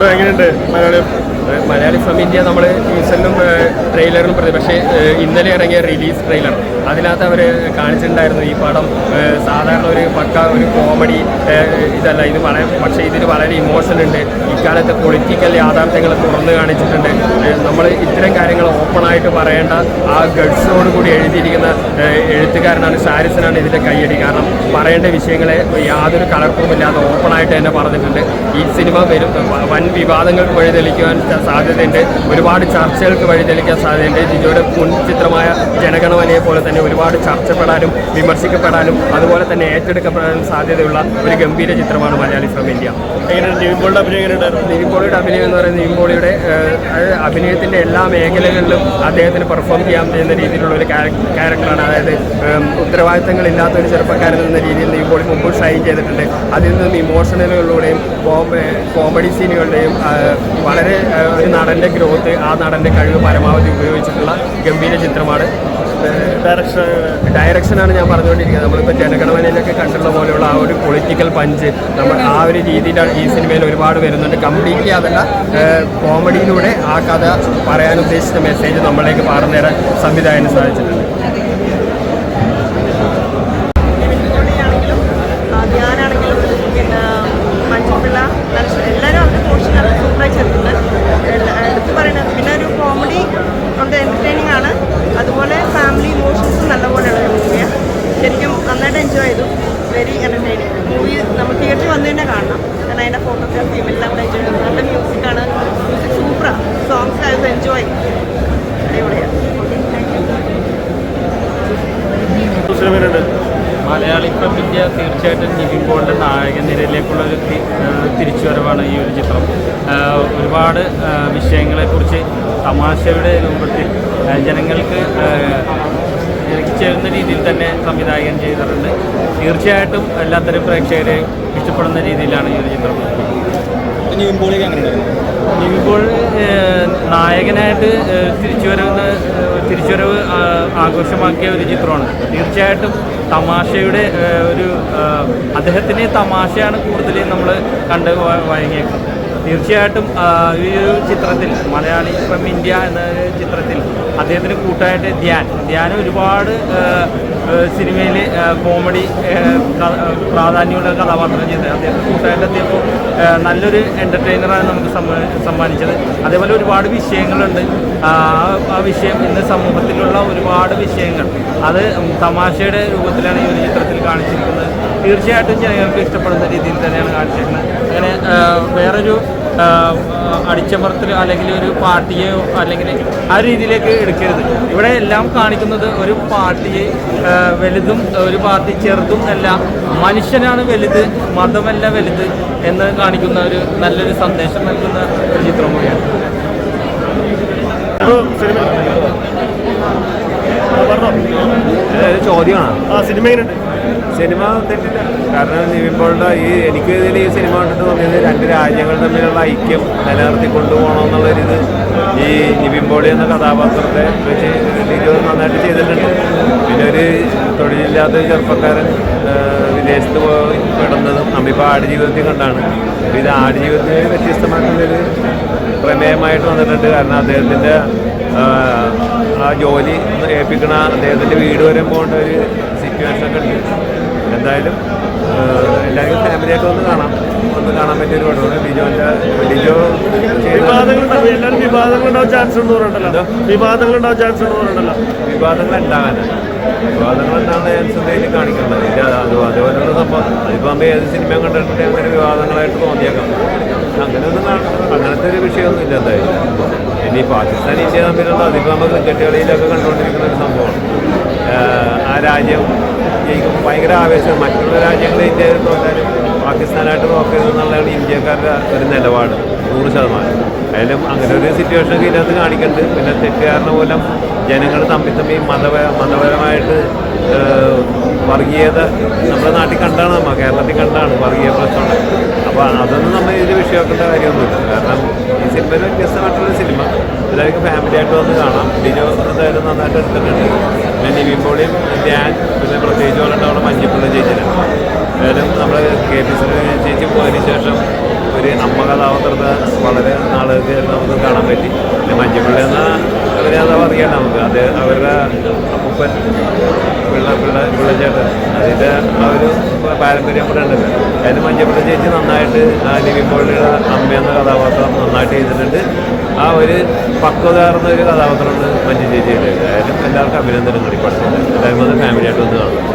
എങ്ങനെയുണ്ട് Malayali? Malayali from India നമ്മൾ ടീസറിലും ട്രെയിലറിലും പ്രതി പക്ഷേ ഇന്നലെ ഇറങ്ങിയ റിലീസ് ട്രെയിലർ. അതിനകത്ത് അവർ കാണിച്ചിട്ടുണ്ടായിരുന്നു ഈ പടം. സാധാരണ ഒരു പക്ക ഒരു കോമഡി ഇതല്ല ഇത് വളരെ പക്ഷേ ഇതിന് വളരെ ഇമോഷൻ ഉണ്ട്. ഇക്കാലത്തെ പൊളിറ്റിക്കൽ യാഥാർത്ഥ്യങ്ങൾ തുറന്നു കാണിച്ചിട്ടുണ്ട്. നമ്മൾ ഇത്തരം കാര്യങ്ങൾ ഓപ്പണായിട്ട് പറയേണ്ട ആ ഗഡ്സോട് കൂടി എഴുതിയിരിക്കുന്ന എഴുത്തുകാരനാണ് സാരിസനാണ് ഇതിന്റെ കയ്യടി. കാരണം പറയേണ്ട വിഷയങ്ങളെ യാതൊരു കളർപ്പുമില്ലാതെ ഓപ്പണായിട്ട് തന്നെ പറഞ്ഞിട്ടുണ്ട്. ഈ സിനിമ വരും വൻ വിവാദങ്ങൾക്ക് വഴിതെളിക്കുവാൻ സാധ്യതയുണ്ട്. ഒരുപാട് ചർച്ചകൾക്ക് വഴിതെളിക്കാൻ സാധ്യതയുണ്ട്. ജിജോയുടെ മുൻ ചിത്രമായ ജനഗണമനയെ പോലെ തന്നെ ഒരുപാട് ചർച്ചപ്പെടാനും വിമർശിക്കപ്പെടാനും അതുപോലെ തന്നെ ഏറ്റെടുക്കപ്പെടാനും സാധ്യതയുള്ള ഒരു ഗംഭീര ചിത്രമാണ് മലയാളി ഫ്രം ഇന്ത്യ നിവിൻപോളിന്റെ അഭിനയം എങ്ങനെയുണ്ടായിരുന്നു നിവിൻപോളിയുടെ അഭിനയം എന്ന് പറയുന്നത് നിവിൻപോളിയുടെ അഭിനയത്തിന്റെ എല്ലാ മേഖലകളിലും അദ്ദേഹത്തിന് പെർഫോം ചെയ്യാൻ ചെയ്യുന്ന രീതിയിലുള്ള ഒരു ക്യാരക്ടറാണ് അതായത് ഉത്തരവാദിത്തങ്ങൾ ഉത്തരവാദിത്തങ്ങളില്ലാത്ത ഒരു ചെറുപ്പക്കാരൻ എന്ന രീതിയിൽ നിവിൻപോളി മുമ്പ് ഷൈൻ ചെയ്തിട്ടുണ്ട്. അതിൽ നിന്നും ഇമോഷണലുകളിലൂടെയും കോമഡി സീനുകളുടെയും വളരെ ഒരു നടന്റെ ഗ്രോത്ത് ആ നടന്റെ കഴിവ് പരമാവധി ഉപയോഗിച്ചിട്ടുള്ള ഗംഭീര ചിത്രമാണ്. ഡയറക്ഷൻ ഡയറക്ഷനാണ് ഞാൻ പറഞ്ഞുകൊണ്ടിരിക്കുന്നത്. നമ്മളിപ്പോൾ ജനഗണമനയിലൊക്കെ കണ്ടുള്ള പോലെയുള്ള ആ ഒരു പൊളിറ്റിക്കൽ പഞ്ച് നമ്മൾ ആ ഒരു രീതിയിലാണ് ഈ സിനിമയിൽ ഒരുപാട് വരുന്നുണ്ട്. കംപ്ലീറ്റ്ലി അതല്ല കോമഡിയിലൂടെ ആ കഥ പറയാൻ ഉദ്ദേശിച്ച മെസ്സേജ് നമ്മളിലേക്ക് പറഞ്ഞു തരാൻ സംവിധായകന് സാധിച്ചിട്ടുണ്ട്. ഞാനാണെങ്കിലും പിന്നെ മഞ്ജുപിള്ള എല്ലാവരും അവരുടെ പോർഷൻ സൂപ്പറായി എല്ലാ- എടുത്തു പറയുന്നത് പിന്നെ ഒരു കോമഡി ഉണ്ട് എന്റർടൈനിങ് ആണ് അതുപോലെ ഫാമിലി ഇമോഷൻസും നല്ലപോലെയുള്ള ഒരു മൂവിയാണ് ശരിക്കും നന്നായിട്ട് എൻജോയ് ചെയ്തു വെരി എന്റർടൈനിങ് മൂവി നമ്മൾ തിയേറ്ററിൽ വന്നു തന്നെ കാണണം. കാരണം അതിന്റെ ഫോട്ടോഗ്രാഫിയും എല്ലാം കൂടെ എൻജോയ് ചെയ്യണം. നല്ല മ്യൂസിക്കാണ് മ്യൂസിക് സൂപ്പറാണ് സോങ്സ് ആയത് എൻജോയ് അടിപൊളിയാണ് മലയാളി ഫ്രം ഇന്ത്യ തീർച്ചയായിട്ടും നിവിൻ പോളിന്റെ നായക നിരയിലേക്കുള്ള ഒരു തിരിച്ചു വരവാണ് തിരിച്ചുവരവാണ് ഈ ഒരു ചിത്രം. ഒരുപാട് വിഷയങ്ങളെക്കുറിച്ച് തമാശയുടെ രൂപത്തിൽ ജനങ്ങൾക്ക് ചേരുന്ന രീതിയിൽ തന്നെ സംവിധായകൻ ചെയ്തിട്ടുണ്ട്. തീർച്ചയായിട്ടും എല്ലാത്തരം പ്രേക്ഷകരെ ഇഷ്ടപ്പെടുന്ന രീതിയിലാണ് ഈ ഒരു ചിത്രം. ഇപ്പോൾ നായകനായിട്ട് തിരിച്ചുവരവെന്ന് തിരിച്ചുവരവ് ആഘോഷമാക്കിയ ഒരു ചിത്രമാണ്. തീർച്ചയായിട്ടും തമാശയുടെ ഒരു അദ്ദേഹത്തിന്റെ തമാശയാണ് കൂടുതൽ നമ്മൾ കണ്ട് വഴങ്ങിയേക്കുന്നത്. തീർച്ചയായിട്ടും ഈ ഒരു ചിത്രത്തിൽ മലയാളി ഫ്രം ഇന്ത്യ എന്ന ചിത്രത്തിൽ അദ്ദേഹത്തിന് കൂട്ടായിട്ട് ധ്യാൻ. ധ്യാൻ ഒരുപാട് സിനിമയിൽ കോമഡി പ്രാധാന്യമുള്ള കഥാപാത്രം ചെയ്ത് അദ്ദേഹത്തിന് കൂട്ടായിട്ട് എത്തിയപ്പോൾ നല്ലൊരു എന്റർടൈനറാണ് നമുക്ക് സമ്മ- സമ്മാനിച്ചത്. അതേപോലെ ഒരുപാട് വിഷയങ്ങളുണ്ട്. ആ വിഷയം ഇന്ന് സമൂഹത്തിലുള്ള ഒരുപാട് വിഷയങ്ങൾ. അത് തമാശയുടെ രൂപത്തിലാണ് ഈ ഒരു ചിത്രത്തിൽ കാണിച്ചിരിക്കുന്നത്. തീർച്ചയായിട്ടും ജനങ്ങൾക്ക് ഇഷ്ടപ്പെടുന്ന രീതിയിൽ തന്നെയാണ് കാണിച്ചിരിക്കുന്നത്. അങ്ങനെ വേറൊരു അടിച്ചമർത്തൽ അല്ലെങ്കിൽ ഒരു പാർട്ടിയോ അല്ലെങ്കിൽ ആ രീതിയിലേക്ക് എടുക്കരുത്. ഇവിടെ എല്ലാം കാണിക്കുന്നത് ഒരു പാർട്ടിയെ വലുതും ഒരു പാർട്ടി ചെറുതും അല്ല മനുഷ്യനാണ് വലുത് മതമല്ല വലുത് എന്ന് കാണിക്കുന്ന ഒരു നല്ലൊരു സന്ദേശം നൽകുന്ന ഒരു ചിത്രം കൂടിയാണ്. ചോദ്യമാണ്? ആ സിനിമ സിനിമ തെറ്റില്ല കാരണം നിവിൻ ഈ എനിക്ക് ഇതിൽ ഈ സിനിമ കണ്ടിട്ട് തോന്നിയത് രണ്ട് രാജ്യങ്ങൾ തമ്മിലുള്ള ഐക്യം നിലനിർത്തി കൊണ്ടുപോകണമെന്നുള്ളൊരിത് ഈ നിവിമ്പോളി എന്ന കഥാപാത്രത്തെ വെച്ച് ലിജോ നന്നായിട്ട് ചെയ്തിട്ടുണ്ട്. പിന്നെ ഒരു തൊഴിലില്ലാത്ത ചെറുപ്പക്കാരൻ വിദേശത്ത് പോയി പെടുന്നതും നമ്മിപ്പോൾ ആടുജീവിതത്തിൽ കണ്ടാണ്. അപ്പോൾ ഇത് ആടുജീവിതത്തിൽ വ്യത്യസ്തമായിട്ടുള്ളൊരു പ്രമേയമായിട്ട് വന്നിട്ടുണ്ട്. കാരണം അദ്ദേഹത്തിന്റെ ആ, ജോലി ഏൽപ്പിക്കണ അദ്ദേഹത്തിന്റെ വീട് വരെ പോകേണ്ട ഒരു സിറ്റുവേഷൻ ഒക്കെ ഉണ്ട്. എന്തായാലും എല്ലാവരും ഫാമിലിയൊക്കെ ഒന്ന് കാണാം. ഒന്ന് കാണാൻ പറ്റിയ ഒരു പടമാണ്. ബിജോന്റെ ബിജോ ചെയ്ത വിവാദങ്ങളുണ്ടാവും. എല്ലാവരും വിവാദങ്ങളുണ്ടാവും ചാൻസ് എന്ന് പറഞ്ഞിട്ടല്ലോ. വിവാദങ്ങളുണ്ടാവും ചാൻസ് എന്ന് പറഞ്ഞിട്ടല്ലോ. വിവാദങ്ങൾ ഉണ്ടാകാനാണ് വിവാദങ്ങൾ ഉണ്ടാകുന്ന ചാൻസ് എന്തെങ്കിലും കാണിക്കേണ്ടത് ഇല്ല അത് അതുപോലുള്ള സംഭവം. അതിപ്പോൾ നമ്മൾ ഏത് സിനിമയും കണ്ടിട്ടുണ്ടെങ്കിൽ അങ്ങനെ വിവാദങ്ങളായിട്ട് തോന്നിയേക്കാം. അങ്ങനെയൊന്നും അങ്ങനത്തെ ഒരു വിഷയമൊന്നും ഇല്ല എന്തായാലും. ഇനി പാകിസ്ഥാൻ ഇന്ത്യ തമ്മിലുള്ള അതിപ്പോൾ നമ്മൾ ക്രിക്കറ്റ് കണ്ടുകൊണ്ടിരിക്കുന്ന ഒരു സംഭവമാണ്. ആ രാജ്യം ജയിക്കും. ഭയങ്കര ആവേശം. മറ്റുള്ള രാജ്യങ്ങൾ ഇന്ത്യ തോറ്റാലും പാകിസ്ഥാനായിട്ട് നോക്കരുത് എന്നുള്ളതാണ് ഇന്ത്യക്കാരുടെ ഒരു നിലപാട്. നൂറ് ശതമാനം. അതിലും അങ്ങനെ ഒരു സിറ്റുവേഷൻ ഇതിനകത്ത് കാണിക്കുന്നുണ്ട്. പിന്നെ തെറ്റുകാരനെ മൂലം ജനങ്ങൾ തമ്മിൽ തമ്മിൽ മതപ മതപരമായിട്ട് വർഗീയത നമ്മുടെ നാട്ടിൽ കണ്ടാണ് നമ്മൾ കേരളത്തിൽ കണ്ടാണ് വർഗീയ പ്രശ്നങ്ങൾ. അപ്പോൾ അതൊന്നും നമ്മൾ ഇതിൽ വിഷയമാക്കേണ്ട കാര്യമൊന്നുമില്ല. കാരണം ഈ സിനിമയിൽ സിനിമ എല്ലാവർക്കും ഫാമിലി ആയിട്ട് വന്ന് കാണാം. ലിജോ എന്തായാലും നന്നായിട്ട് എടുത്തിട്ടുണ്ട്. പിന്നെ നിവിൻ ഞാൻ പിന്നെ പ്രത്യേകിച്ച് പറഞ്ഞിട്ട് അവിടെ മഞ്ഞപ്പിള്ള ചേച്ചിനെ ഏതായാലും നമ്മൾ കെ പി സി ചേച്ചി പോയതിന് ശേഷം ഒരു അമ്മ കഥാപാത്രത്തെ വളരെ നാളുകൾക്ക് നമുക്ക് കാണാൻ പറ്റി. പിന്നെ മഞ്ജുപിള്ള എന്ന അവരെ അഥവാ അറിയാം നമുക്ക്. അത് അവരുടെ അപ്പൂപ്പൻ പിള്ള പിള്ള പിള്ളച്ചേട്ടൻ അതിന്റെ ആ ഒരു പാരമ്പര്യം കൂടെ ഉണ്ടല്ലോ. അതിന് മഞ്ഞപ്പിള്ള ചേച്ചി നന്നായിട്ട് ആ ലിവിൻ പോളിയുടെ അമ്മ എന്ന കഥാപാത്രം നന്നായിട്ട് ചെയ്തിട്ടുണ്ട്. ആ ഒരു പക്വതാർന്ന ഒരു കഥാപാത്രമാണ് മഞ്ജു ചേച്ചിയുടെ. എല്ലാവർക്കും അഭിനന്ദനം ഈ പടത്തിൽ എല്ലാവരും വന്ന് ഫാമിലിയായിട്ട് വന്ന് കാണും.